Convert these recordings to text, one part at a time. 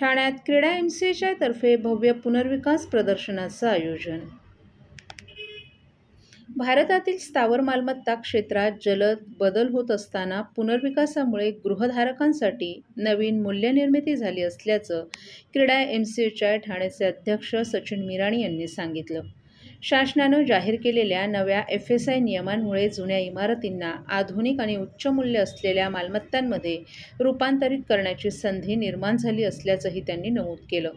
ठाण्यात क्रीडा M C एच्या तर्फे भव्य पुनर्विकास प्रदर्शनाचं आयोजन. भारतातील स्थावर मालमत्ता क्षेत्रात जलद बदल होत असताना पुनर्विकासामुळे गृहधारकांसाठी नवीन मूल्यनिर्मिती झाली असल्याचं क्रीडा एम सी एच्या ठाण्याचे अध्यक्ष सचिन मिराणी यांनी सांगितलं. शासनानं जाहीर केलेल्या नव्या एफ एस आय नियमांमुळे जुन्या इमारतींना आधुनिक आणि उच्च मूल्य असलेल्या मालमत्तांमध्ये रूपांतरित करण्याची संधी निर्माण झाली असल्याचंही त्यांनी नमूद केलं.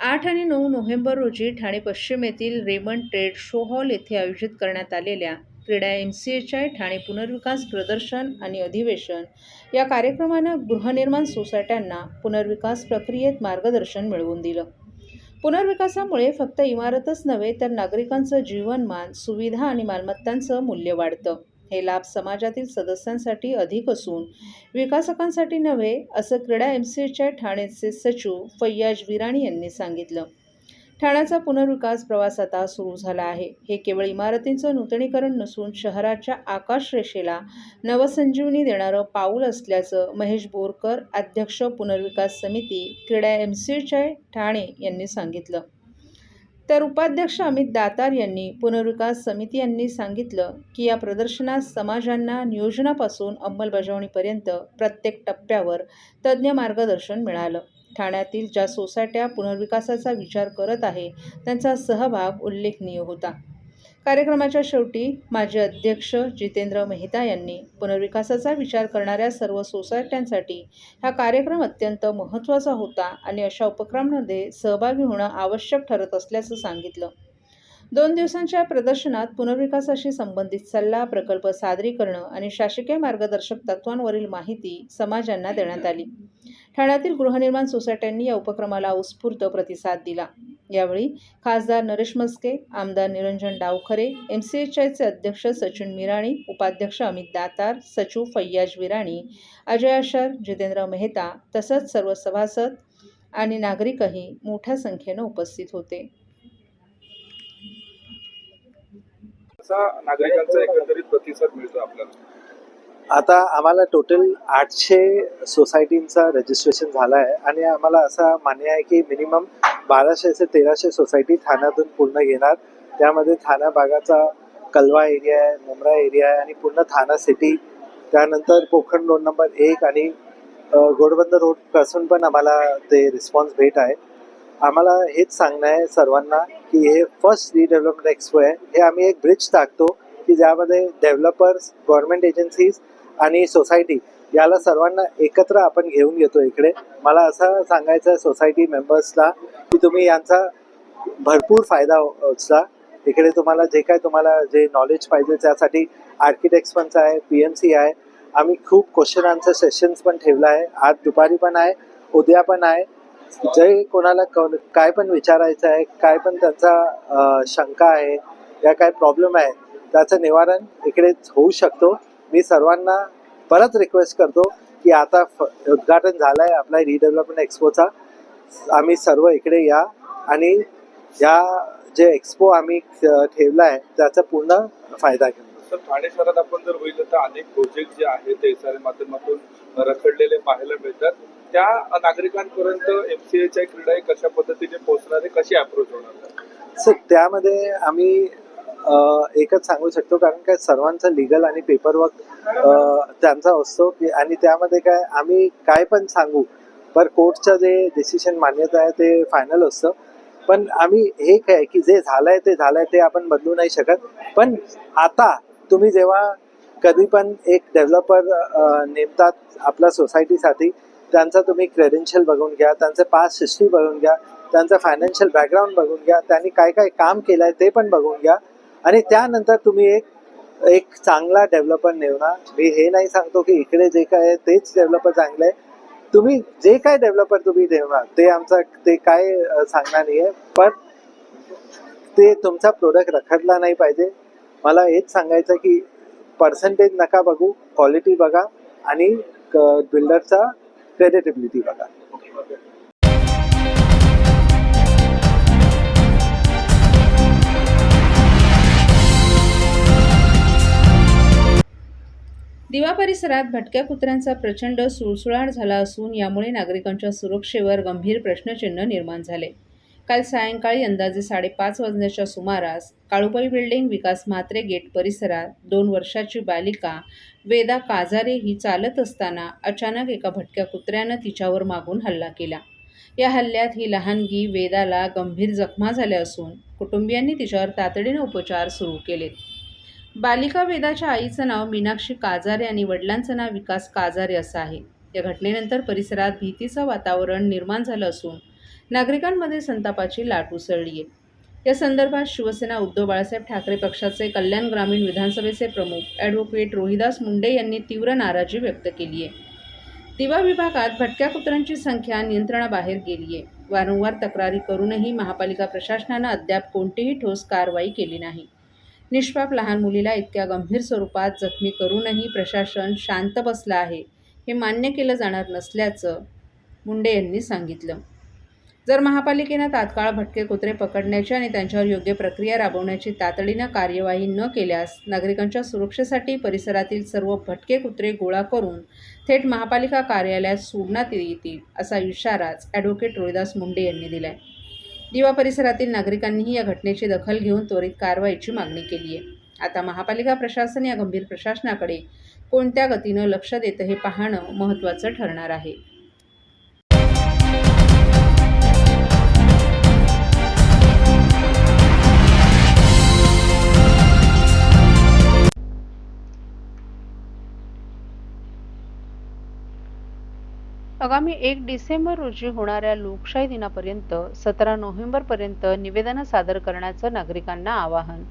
आठ आणि नऊ नोव्हेंबर रोजी ठाणे पश्चिम येथील रेमंड ट्रेड शो हॉल येथे आयोजित करण्यात आलेल्या क्रीडा M C H I Thane पुनर्विकास प्रदर्शन आणि अधिवेशन या कार्यक्रमानं गृहनिर्माण सोसायट्यांना पुनर्विकास प्रक्रियेत मार्गदर्शन मिळवून दिलं. पुनर्विकासामुळे फक्त इमारतच नव्हे तर नागरिकांचं जीवनमान सुविधा आणि मालमत्तांचं मूल्य वाढतं. हे लाभ समाजातील सदस्यांसाठी अधिक असून विकासकांसाठी नव्हे असं क्रीडा एम सी एच्या ठाणेचे सचिव फैयाज विराणी यांनी सांगितलं. ठाण्याचा पुनर्विकास प्रवास आता सुरू झाला आहे. हे केवळ इमारतींचं नूतनीकरण नसून शहराच्या आकाशरेषेला नवसंजीवनी देणारं पाऊल असल्याचं महेश बोरकर अध्यक्ष पुनर्विकास समिती क्रीडा एम सी एच्या ठाणे यांनी सांगितलं. तर उपाध्यक्ष अमित दातार यांनी पुनर्विकास समिती यांनी सांगितलं की या प्रदर्शनात समाजांना नियोजनापासून अंमलबजावणीपर्यंत प्रत्येक टप्प्यावर तज्ज्ञ मार्गदर्शन मिळालं. ठाण्यातील ज्या सोसायट्या पुनर्विकासाचा विचार करत आहे त्यांचा सहभाग उल्लेखनीय होता. कार्यक्रमाच्या शेवटी माजी अध्यक्ष जितेंद्र मेहता यांनी पुनर्विकासाचा विचार करणाऱ्या सर्व सोसायट्यांसाठी हा कार्यक्रम अत्यंत महत्त्वाचा होता आणि अशा उपक्रमांमध्ये सहभागी होणं आवश्यक ठरत असल्याचं सांगितलं. दोन दिवसांच्या प्रदर्शनात पुनर्विकासाशी संबंधित सल्ला प्रकल्प सादरीकरणं आणि शासकीय मार्गदर्शक तत्वांवरील माहिती समाजांना देण्यात आली. ठाण्यातील गृहनिर्माण सोसायट्यांनी या उपक्रमाला उत्स्फूर्त प्रतिसाद दिला. यावेळी खासदार नरेश मस्के आमदार Niranjan Davkhare M C H आयचे अध्यक्ष सचिन मिराणी उपाध्यक्ष अमित दातार सचिव फैयाज विराणी अजय अशर जितेंद्र मेहता तसंच सर्व सभासद आणि नागरिकही मोठ्या संख्येनं उपस्थित होते. असा नागरिकांचा एकंदरीत प्रतिसाद मिळतो आपल्याला? आता आम्हाला टोटल आठशे सोसायटींचा रजिस्ट्रेशन झाला आहे आणि आम्हाला असा मान्य आहे की मिनिमम बाराशे ते तेराशे सोसायटी ठाण्यातून पूर्ण घेणार त्यामध्ये ठाणा भागाचा कलवा एरिया आहे मुंब्रा एरिया आहे आणि पूर्ण ठाणा सिटी त्यानंतर पोखरण रोड नंबर एक आणि घोडबंद रोड रोडपासून पण आम्हाला ते रिस्पॉन्स भेट आहे. आम्हाला हेच सांगणं आहे सर्वांना की हे फर्स्ट रिडेव्हलपमेंट एक्सपो आहे. हे आम्ही एक ब्रिज टाकतो की ज्यामध्ये डेव्हलपर्स गव्हर्नमेंट एजन्सीज आणि सोसायटी याला सर्वांना एकत्र आपण घेऊन येतो इकडे. मला असं सांगायचं आहे सोसायटी मेंबर्सला की तुम्ही यांचा भरपूर फायदा उचला इकडे तुम्हाला जे काय तुम्हाला जे नॉलेज पाहिजे त्यासाठी आर्किटेक्ट्स पण आहे पी एम सी आहे. आम्ही खूप क्वेश्चन आन्सर सेशन्स पण ठेवलं आहे. आज दुपारी पण आहे उद्या पण आहे. जे कोणाला क- काय पण विचारायचं आहे काय पण त्यांचा शंका आहे या काय प्रॉब्लेम आहे त्याचं निवारण इकडेच होऊ शकतो. मी सर्वांना परत रिक्वेस्ट करतो की आता फ- उद्घाटन झालं आहे आपला रिडेव्हलपमेंट एक्सपोचा आम्ही सर्व इकडे या आणि या जे एक्सपो आम्ही ठेवला आहे त्याचा पूर्ण फायदा घेऊ. तर ठाणे शहरात आपण जर बघितलं तर अनेक प्रोजेक्ट जे आहेत ते माध्यमातून रखडलेले पाहायला मिळतात. त्या नागरिकांपर्यंत एमसीएच्या क्रीडा हे कशा पद्धतीने पोहोचणार आहे? कशी अप्रोच होणार सर त्यामध्ये आम्ही एकच सांगू शकतो कारण काय सर्वांचं लिगल आणि पेपरवर्क त्यांचा असतो की आणि त्यामध्ये काय आम्ही काय पण सांगू पर कोर्टचं जे डिसिशन मान्यता आहे ते फायनल असतं. पण आम्ही हे काय की जे झालंय ते झालंय ते आपण बदलू नाही शकत. पण आता तुम्ही जेव्हा कधी पण एक डेव्हलपर नेमतात आपल्या सोसायटीसाठी त्यांचा तुम्ही क्रेडेन्शियल बघून घ्या त्यांचं पास्ट हिस्ट्री बघून घ्या त्यांचं फायनान्शियल बॅकग्राऊंड बघून घ्या त्यांनी काय काय काम केलं आहे ते पण बघून घ्या. आणि त्यानंतर तुम्ही एक एक चांगला डेव्हलपर नेवणार. मी हे नाही सांगतो की इकडे जे काय आहे तेच डेव्हलपर चांगलं आहे. तुम्ही जे काय डेव्हलपर तुम्ही ठेवणार ते आमचा ते काय सांगणार नाही आहे पण ते तुमचा प्रोडक्ट रखडला नाही पाहिजे. मला हेच सांगायचं की पर्सेंटेज नका बघू क्वालिटी बघा आणि बिल्डरचा क्रेडिटेबिलिटी बघा. दिवा परिसरात भटक्या कुत्र्यांचा प्रचंड सुळसुळाट झाला असून यामुळे नागरिकांच्या सुरक्षेवर गंभीर प्रश्नचिन्ह निर्माण झाले. काल सायंकाळी अंदाजे साडेपाच वाजण्याच्या सुमारास काळुबाई बिल्डिंग विकास म्हात्रे गेट परिसरात दोन वर्षाची बालिका वेदा काजारे ही चालत असताना अचानक एका भटक्या कुत्र्यानं तिच्यावर मागून हल्ला केला. या हल्ल्यात ही लहानगी वेदाला गंभीर जखमा झाल्या असून कुटुंबियांनी तिच्यावर तातडीनं उपचार सुरू केलेत. बालिका वेदाच्या आईचं नाव मीनाक्षी काजारे आणि वडिलांचं नाव विकास काजारे असं आहे. या घटनेनंतर परिसरात भीतीचं वातावरण निर्माण झालं असून नागरिकांमध्ये संतापाची लाट उसळली आहे या संदर्भात शिवसेना उद्धव बाळासाहेब ठाकरे पक्षाचे कल्याण ग्रामीण विधानसभेचे प्रमुख ॲडव्होकेट रोहिदास मुंडे यांनी तीव्र नाराजी व्यक्त केली आहे दिवा विभागात भटक्या कुत्र्यांची संख्या नियंत्रणाबाहेर गेली आहे वारंवार तक्रारी करूनही महापालिका प्रशासनानं अद्याप कोणतीही ठोस कारवाई केली नाही. निष्पाप लहान मुलीला इतक्या गंभीर स्वरूपात जखमी करूनही प्रशासन शांत बसलं आहे हे मान्य केलं जाणार नसल्याचं मुंडे यांनी सांगितलं. जर महापालिकेनं तात्काळ भटके कुत्रे पकडण्याची आणि त्यांच्यावर योग्य प्रक्रिया राबवण्याची तातडीनं कार्यवाही न केल्यास नागरिकांच्या सुरक्षेसाठी परिसरातील सर्व भटके कुत्रे गोळा करून थेट महापालिका कार्यालयात सोडण्यात येतील असा इशाराच ॲडव्होकेट रोहिदास मुंडे यांनी दिलाय. दिवा परिसरातील नागरिकांनीही या घटनेची दखल घेऊन त्वरित कारवाईची मागणी केली आहे. आता महापालिका प्रशासन या गंभीर प्रशासनाकडे कोणत्या गतीनं लक्ष देतं हे पाहणं महत्त्वाचं ठरणार आहे. आगामी एक डिसेंबर रोजी होणाऱ्या लोकशाही दिनापर्यंत सतरा नोव्हेंबरपर्यंत निवेदनं सादर करण्याचं नागरिकांना आवाहन.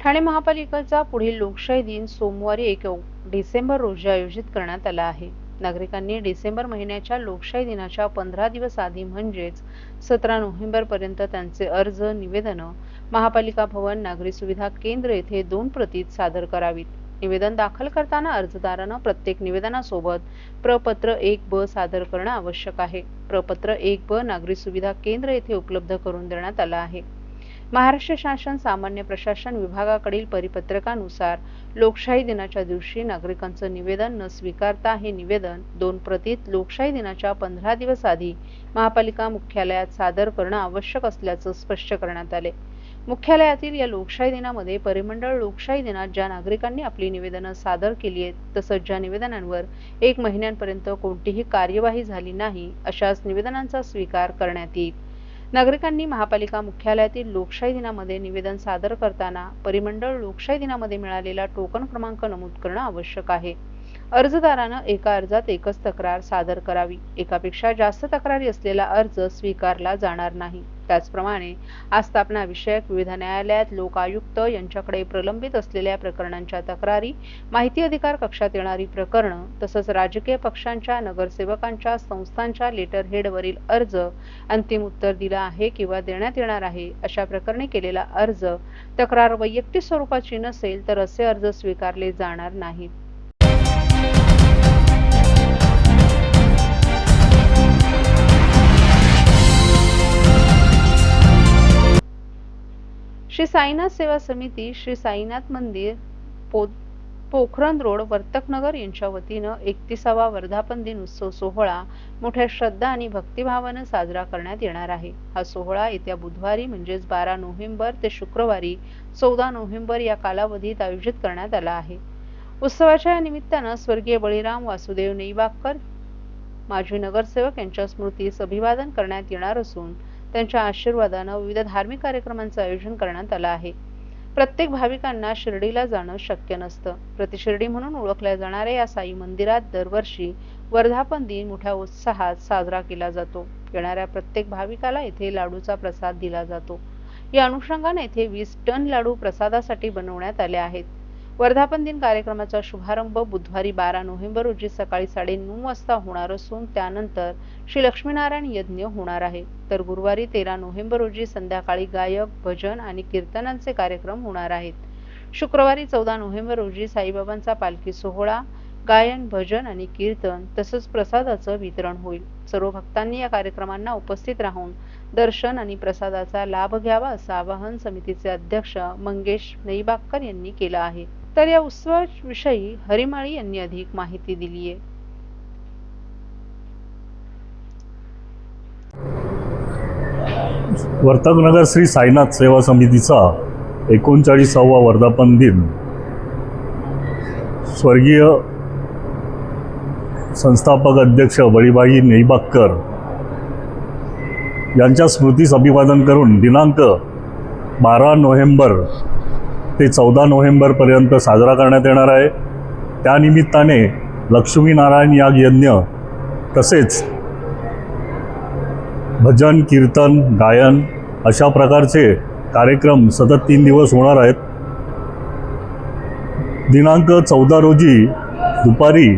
ठाणे महापालिकेचा पुढील लोकशाही दिन सोमवारी एक डिसेंबर रोजी आयोजित करण्यात आला आहे. नागरिकांनी डिसेंबर महिन्याच्या लोकशाही दिनाच्या पंधरा दिवस आधी म्हणजेच सतरा नोव्हेंबर पर्यंत त्यांचे अर्ज निवेदनं महापालिका भवन नागरी सुविधा केंद्र येथे दोन प्रतीत सादर करावीत. निवेदन दाखल करताना अर्जदारानं प्रत्येक निवेदनासोबत प्रपत्र एक ब सादर करणं आवश्यक आहे. प्रपत्र एक ब नागरी सुविधा केंद्र येथे उपलब्ध करून देण्यात आलं आहे. महाराष्ट्र शासन सामान्य प्रशासन विभागाकडील परिपत्रकानुसार लोकशाही दिनाच्या दिवशी नागरिकांचं निवेदन न स्वीकारता हे निवेदन दोन प्रतीत लोकशाही दिनाच्या पंधरा दिवस आधी महापालिका मुख्यालयात सादर करणं आवश्यक असल्याचं स्पष्ट करण्यात आले. मुख्यालयातील या लोकशाही दिनामध्ये परिमंडळ लोकशाही दिनात ज्या नागरिकांनी आपली निवेदनं सादर केली आहेत तसंच ज्या निवेदनांवर एक महिन्यांपर्यंत कोणतीही कार्यवाही झाली नाही अशाच निवेदनांचा स्वीकार करण्यात येईल. नागरिकांनी महापालिका मुख्यालयातील लोकशाही दिनामध्ये निवेदन सादर करताना परिमंडळ लोकशाही दिनामध्ये मिळालेला टोकन क्रमांक नमूद करणं आवश्यक आहे. अर्जदारानं एका अर्जात एकच तक्रार सादर करावी. एकापेक्षा जास्त तक्रारी असलेला अर्ज स्वीकारला जाणार नाही. त्याचप्रमाणे आस्थापना विषयक विविध न्यायालयात लोकायुक्त यांच्याकडे प्रलंबित असलेल्या प्रकरणांच्या तक्रारी माहिती अधिकार कक्षात येणारी प्रकरणं तसंच राजकीय पक्षांच्या नगरसेवकांच्या संस्थांच्या लेटर हेडवरील अर्ज अंतिम उत्तर दिलं आहे किंवा देण्यात येणार आहे अशा प्रकरणी केलेला अर्ज तक्रार वैयक्तिक स्वरूपाची नसेल तर असे अर्ज स्वीकारले जाणार नाहीत. श्री साईनाथ सेवा समिती श्री साईनाथ मंदिर पो पोखरण रोड वर्तकनगर यांच्या वतीनं एकतीसावा वर्धापन दिन उत्सव सोहळा मोठ्या श्रद्धा आणि भक्तिभावानं साजरा करण्यात येणार आहे. हा सोहळा येत्या बुधवारी म्हणजेच बारा नोव्हेंबर ते शुक्रवारी चौदा नोव्हेंबर या कालावधीत आयोजित करण्यात आला आहे. उत्सवाच्या या निमित्तानं स्वर्गीय बळीराम वासुदेव नेईबागकर माजी नगरसेवक यांच्या स्मृतीस अभिवादन करण्यात येणार असून त्यांच्या आशीर्वादानं विविध धार्मिक कार्यक्रमांचं आयोजन करण्यात आलं आहे. प्रत्येक भाविकांना शिर्डीला जाणं शक्य नसतं. प्रतिशिर्डी म्हणून ओळखल्या जाणाऱ्या या साई मंदिरात दरवर्षी वर्धापन दिन मोठ्या उत्साहात साजरा केला जातो. येणाऱ्या प्रत्येक भाविकाला येथे लाडूचा प्रसाद दिला जातो. या अनुषंगाने येथे वीस टन लाडू प्रसादासाठी बनवण्यात आले आहेत. वर्धापन दिन कार्यक्रमाचा शुभारंभ बुधवारी बारा नोव्हेंबर रोजी सकाळी साडेनऊ वाजता होणार असून त्यानंतर श्री लक्ष्मीनारायण यज्ञ होणार आहे. तर गुरुवारी तेरा नोव्हेंबर रोजी संध्याकाळी गायक भजन आणि कीर्तनांचे कार्यक्रम होणार आहेत. शुक्रवारी चौदा नोव्हेंबर रोजी साईबाबांचा पालखी सोहळा गायन भजन आणि कीर्तन तसंच प्रसादाचं वितरण होईल. सर्व भक्तांनी या कार्यक्रमांना उपस्थित राहून दर्शन आणि प्रसादाचा लाभ घ्यावा असं आवाहन समितीचे अध्यक्ष मंगेश नईबागकर यांनी केलं आहे. तर या उत्सवाविषयी हरिमाळी यांनी अधिक माहिती दिली आहे वर्तकनगर श्री साईनाथ सेवा समितीचा एकोणचाळीसावा वर्धापन दिन. स्वर्गीय संस्थापक अध्यक्ष बळीबाई नेईबागकर यांच्या स्मृतीस अभिवादन करून दिनांक बारा नोव्हेंबर ते चौदा नोव्हेंबरपर्यंत साजरा करण्यात येणार आहे. त्यानिमित्ताने लक्ष्मीनारायण याग यज्ञ तसेच भजन कीर्तन गायन अशा प्रकारचे कार्यक्रम सतत तीन दिवस होणार आहेत. दिनांक चौदा रोजी दुपारी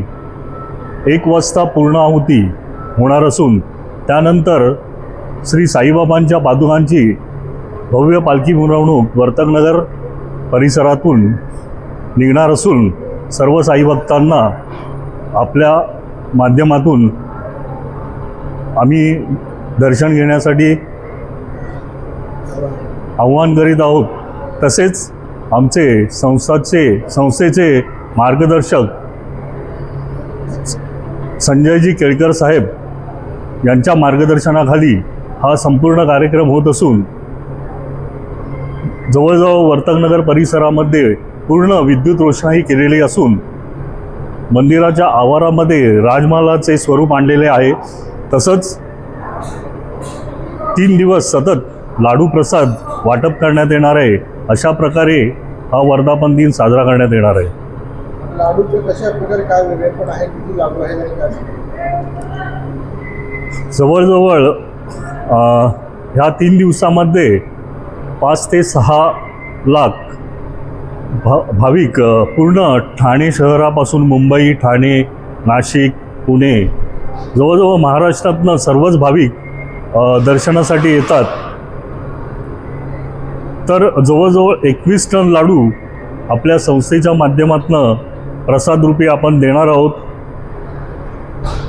एक वाजता पूर्णाहुती होणार असून त्यानंतर श्री साईबाबांच्या पादुकांची भव्य पालखी मिरवणूक वर्तकनगर परिसरातून निघणार असून सर्व साईभक्तांना आपल्या माध्यमातून आम्ही दर्शन घेण्यासाठी आव्हान करीत आहोत. तसेच आमचे संस्थाचे संस्थेचे मार्गदर्शक संजयजी केळकर साहेब यांच्या मार्गदर्शनाखाली हा संपूर्ण कार्यक्रम होत असून जवळजवळ वर्तकनगर परिसरामध्ये पूर्ण विद्युत रोषणाई केलेली असून मंदिराच्या आवारामध्ये राजमहालाचे स्वरूप आणलेले आहे. तसंच तीन दिवस सतत लाडू प्रसाद वाटप करण्यात येणार आहे. अशा प्रकारे हा वर्धापन दिन साजरा करण्यात येणार आहे. जवळजवळ ह्या तीन दिवसामध्ये पाच ते सहा लाख भा भाविक पूर्ण ठाणे शहरापासून मुंबई ठाणे नाशिक पुणे जवळजवळ महाराष्ट्रातनं सर्वच भाविक दर्शनासाठी येतात. तर जवळजवळ एकवीस टन लाडू आपल्या संस्थेच्या माध्यमातून प्रसादरूपी आपण देणार आहोत.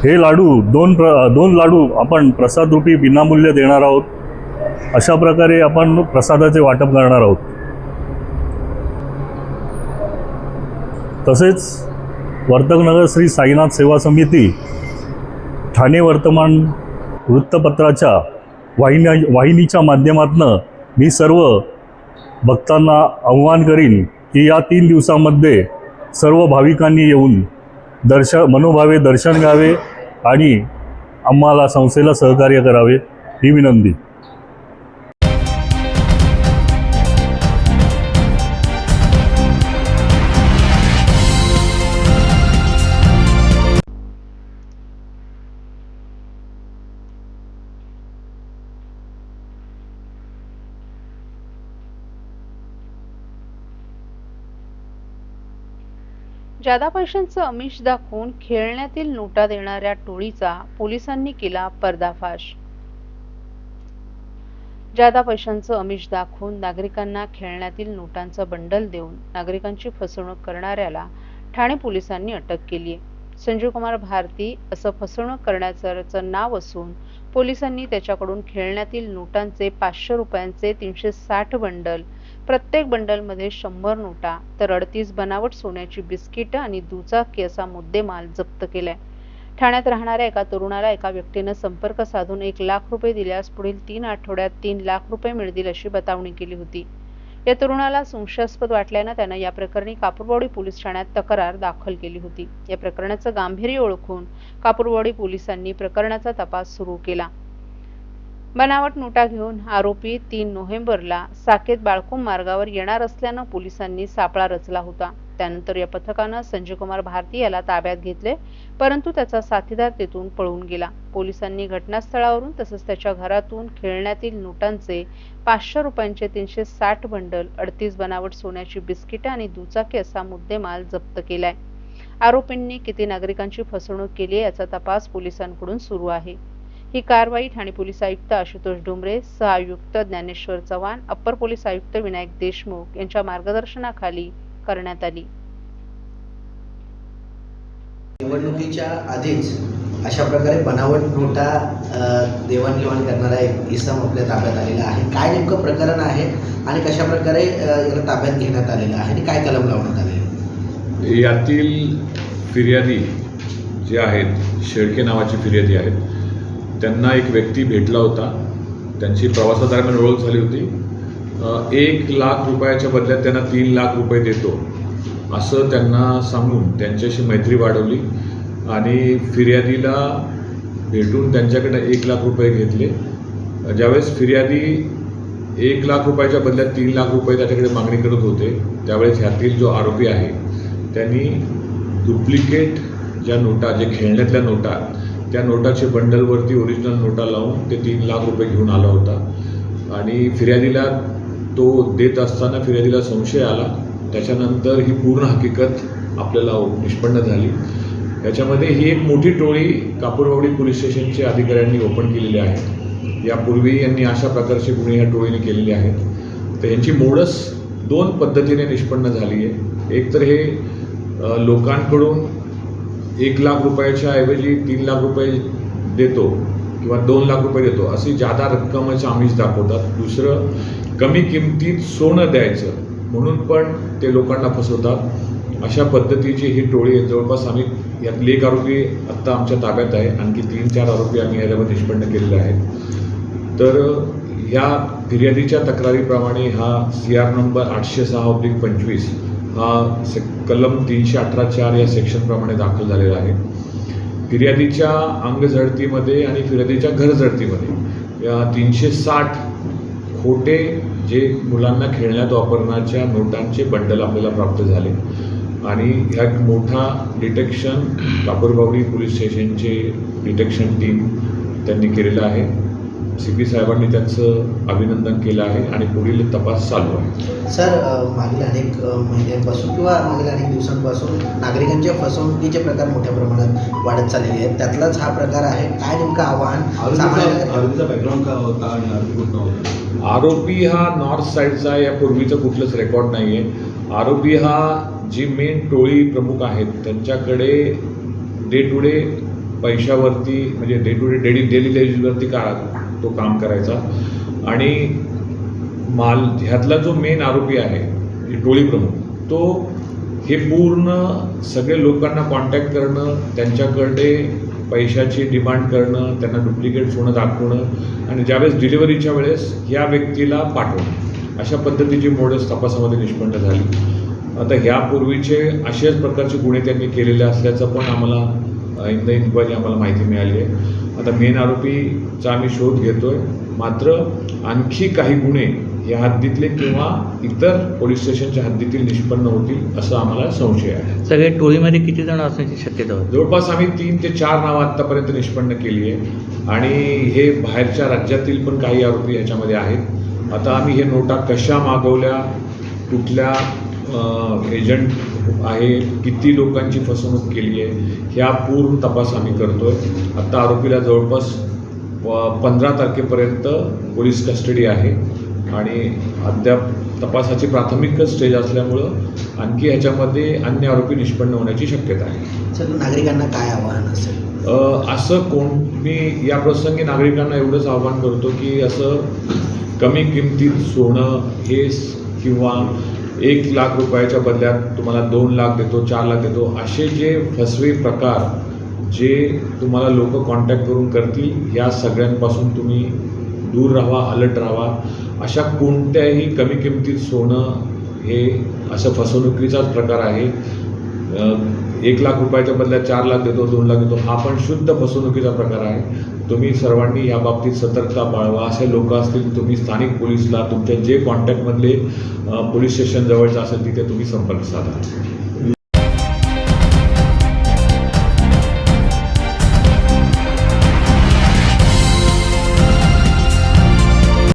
हे लाडू दोन प्र दोन लाडू आपण प्रसादरूपी विनामूल्य देणार आहोत. अशा प्रकारे आपण प्रसादाचे वाटप करणार आहोत. तसेच वर्तकनगर श्री साईनाथ सेवा समिती ठाणे वर्तमान वृत्तपत्राच्या वाहिन्या वाहिनीच्या माध्यमातून मी सर्व भक्तांना आव्हान करीन की या तीन दिवसामध्ये सर्व भाविकांनी येऊन दर्श मनोभावे दर्शन घ्यावे आणि आम्हाला संस्थेला सहकार्य करावे ही विनंती. जादा पैशांचं अमिष दाखवून खेळण्यातील नोटा देणाऱ्या टोळीचा पोलिसांनी केला पर्दाफाश. जादा पैशांचं अमिष दाखवून नागरिकांना खेळण्यातील नोटांचं बंडल देऊन नागरिकांची फसवणूक करणाऱ्याला ठाणे पोलिसांनी अटक केली आहे. संजीव कुमार भारती असं फसवणूक करण्याचं नाव असून पोलिसांनी त्याच्याकडून खेळण्यातील नोटांचे पाचशे रुपयांचे तीनशे साठ बंडल प्रत्येक बंडलमध्ये शंभर नोटा तर अडतीस बनावट सोन्याची बिस्किटं आणि दुचाकी असा मुद्देमाल जप्त केलाय. ठाण्यात राहणाऱ्या एका तरुणाला एका व्यक्तीनं संपर्क साधून एक लाख रुपये दिल्यास पुढील तीन आठवड्यात तीन लाख रुपये मिळतील अशी बतावणी केली होती. या तरुणाला संशयास्पद वाटल्यानं त्यानं या प्रकरणी कापूरवाडी पोलीस ठाण्यात तक्रार दाखल केली होती. या प्रकरणाचं गांभीर्य ओळखून कापूरवाडी पोलिसांनी प्रकरणाचा तपास सुरू केला. बनावट नोटा घेऊन आरोपी तीन नोव्हेंबरला साकेत बाळकुम मार्गावर येणार असल्यानं पोलिसांनी सापळा रचला होता. त्यानंतर या पथकानं संजय कुमार भारती याला ताब्यात घेतले परंतु त्याचा साथीदार तेथून पळून गेला. पोलिसांनी घटनास्थळावरून तसंच त्याच्या घरातून खेळण्यातील नोटांचे पाचशे रुपयांचे तीनशे साठ बंडल अडतीस बनावट सोन्याची बिस्किटं आणि दुचाकी असा मुद्देमाल जप्त केलाय. आरोपींनी किती नागरिकांची फसवणूक केली आहे याचा तपास पोलिसांकडून सुरू आहे. ही कारवाई ठाणे पोलीस आयुक्त आशुतोष डोंबरे सहआयुक्त ज्ञानेश्वर चव्हाण अप्पर पोलीस आयुक्त विनायक देशमुख यांच्या मार्गदर्शनाखाली करण्यात आली. निवडणुकीच्या आधीच अशा प्रकारे बनावट नोटा देवाणघेवाण करणारा एक इसम आपल्या ताब्यात आलेला आहे. काय नेमकं प्रकरण आहे आणि कशा प्रकारे याला ताब्यात घेण्यात आलेलं आहे आणि काय कलम लावण्यात आलेलं आहे? यातील फिर्यादी जे आहेत शेळके नावाची फिर्यादी आहेत त्यांना एक व्यक्ती भेटला होता. त्यांची प्रवासादरम्यान ओळख झाली होती. एक लाख रुपयाच्या बदल्यात त्यांना तीन लाख रुपये देतो. असं त्यांना सांगून त्यांच्याशी मैत्री वाढवली आणि फिर्यादीला भेटून त्यांच्याकडे एक लाख रुपये घेतले. ज्यावेळेस फिर्यादी एक लाख रुपयाच्या बदल्यात तीन लाख रुपये त्याच्याकडे मागणी करत होते त्यावेळेस ह्यातील जो आरोपी आहे त्यांनी डुप्लिकेट ज्या नोटा जे खेळण्यातल्या नोटा त्या नोटाचे बंडलवरती ओरिजिनल नोटा लावून ते तीन लाख रुपये घेऊन आला होता. आणि फिर्यादीला तो देत असताना फिर्यादीला संशय आला. त्याच्यानंतर ही पूर्ण हकीकत आपल्याला निष्पन्न झाली. याच्यामध्ये ही एक मोठी टोळी कापूरवाडी पोलीस स्टेशनचे अधिकाऱ्यांनी ओपन केलेली आहे. यापूर्वी यांनी अशा प्रकारचे गुन्हे या टोळीने केलेले आहेत. तर यांची मोडस दोन पद्धतीने निष्पन्न झाली आहे. एक तर हे लोकांकडून एक लाख रुपयाच्या ऐवजी तीन लाख रुपये देतो किंवा दोन लाख रुपये देतो अशी जादा रक्कमच आम्हीच दाखवतात. दुसरं कमी किमतीत सोनं द्यायचं म्हणून पण ते लोकांना फसवतात. अशा पद्धतीची ही टोळी जवळपास आम्ही यातले एक आरोपी आत्ता आमच्या ताब्यात आहे. आणखी तीन चार आरोपी आम्ही याच्यावर निष्पन्न केलेले आहेत. तर या फिर्यादीच्या तक्रारीप्रमाणे हा सी आर नंबर आठशे सहा ऑब्लिक पंचवीस हा से कलम तीनशे अठरा चार या सेक्शनप्रमाणे दाखल झालेला आहे. फिर्यादीच्या अंगझडतीमध्ये आणि फिर्यादीच्या घरझडतीमध्ये या तीनशे साठ खोटे जे मुलांना खेळण्यात वापरण्याच्या नोटांचे बंडल आपल्याला प्राप्त झाले. आणि ह्या एक मोठा डिटेक्शन कापूरबावडी पोलीस स्टेशनचे डिटेक्शन टीम त्यांनी केलेलं आहे. सी पी साहेबांनी त्यांचं अभिनंदन केलं आहे आणि पुढील तपास चालू आहे. सर मागील अनेक महिन्यांपासून किंवा मागील अनेक दिवसांपासून नागरिकांच्या फसवणुकीचे प्रकार मोठ्या प्रमाणात वाढत चाललेले आहेत. त्यातलाच हा प्रकार आहे. काय नेमकं आव्हान बॅकग्राऊंड काय होता आणि आरोपी कुठला होता? आरोपी हा नॉर्थ साईडचा आहे, यापूर्वीचं कुठलंच रेकॉर्ड नाही आहे आरोपी हा जी मेन टोळी प्रमुख आहेत त्यांच्याकडे डे टू डे पैशावरती म्हणजे day to day daily daily बेसिसवरती का तो काम करायचा. आणि माल ह्यातला जो मेन आरोपी आहे टोळी प्रमुख तो हे पूर्ण सगळे लोकांना कॉन्टॅक्ट करणं त्यांच्याकडे पैशाची डिमांड करणं त्यांना डुप्लिकेट सोनं दाखवणं आणि ज्यावेळेस डिलिव्हरीच्या वेळेस या व्यक्तीला पाठवणं. अशा पद्धतीची मोडस तपासामध्ये निष्पन्न झाली. आता ह्यापूर्वीचे अशाच प्रकारचे गुन्हे त्यांनी केलेले असल्याचं पण आम्हाला इन द इन्क्वायरी आम्हाला माहिती मिळाली आहे. आता मेन आरोपीचा आम्ही शोध घेतोय. मात्र आणखी काही गुन्हे या हद्दीतले किंवा इतर पोलीस स्टेशनच्या हद्दीतील निष्पन्न होतील असं आम्हाला संशय आहे. सगळे टोळीमध्ये किती जण असण्याची शक्यता होती? जवळपास आम्ही तीन ते चार नावं आत्तापर्यंत निष्पन्न केली आहे. आणि हे बाहेरच्या राज्यातील पण काही आरोपी ह्याच्यामध्ये आहेत. आता आम्ही हे नोटा कशा मागवल्या कुठल्या एजंट आहे किती लोकांची फसवणूक केली आहे ह्या पूर्ण तपास आम्ही करतोय. आत्ता आरोपीला जवळपास पंधरा तारखेपर्यंत पोलीस कस्टडी आहे. आणि अद्याप तपासाची प्राथमिक स्टेज असल्यामुळं आणखी ह्याच्यामध्ये अन्य आरोपी निष्पन्न होण्याची शक्यता आहे. सर नागरिकांना काय आव्हान असेल? असं कोण मी या प्रसंगी नागरिकांना एवढंच आवाहन करतो की असं कमी किमतीत सोनं हे किंवा एक लाख रुपयाच्या बदल्यात तुम्हाला दोन लाख देतो चार लाख देतो. असे जे फसवे प्रकार जे तुम्हाला लोक कॉन्टॅक्ट करून करतील या सगळ्यांपासून तुम्ही दूर राहा अलर्ट राहा. अशा कोणत्याही कमी किमतीत सोनं हे असं फसवणुकीचाच प्रकार आहे. एक लाख रुपयाच्या बदल्यात चार लाख देतो दोन लाख देतो. हा पण शुद्ध फसवणुकीचा प्रकार आहे. तुम्ही सर्वांनी या बाबतीत सतर्कता बाळवा असे लोक असतील तुम्ही स्थानिक पोलीसला तुमच्या जे कॉन्टॅक्टमधले पोलीस स्टेशन जवळचं असेल तिथे तुम्ही संपर्क साधा.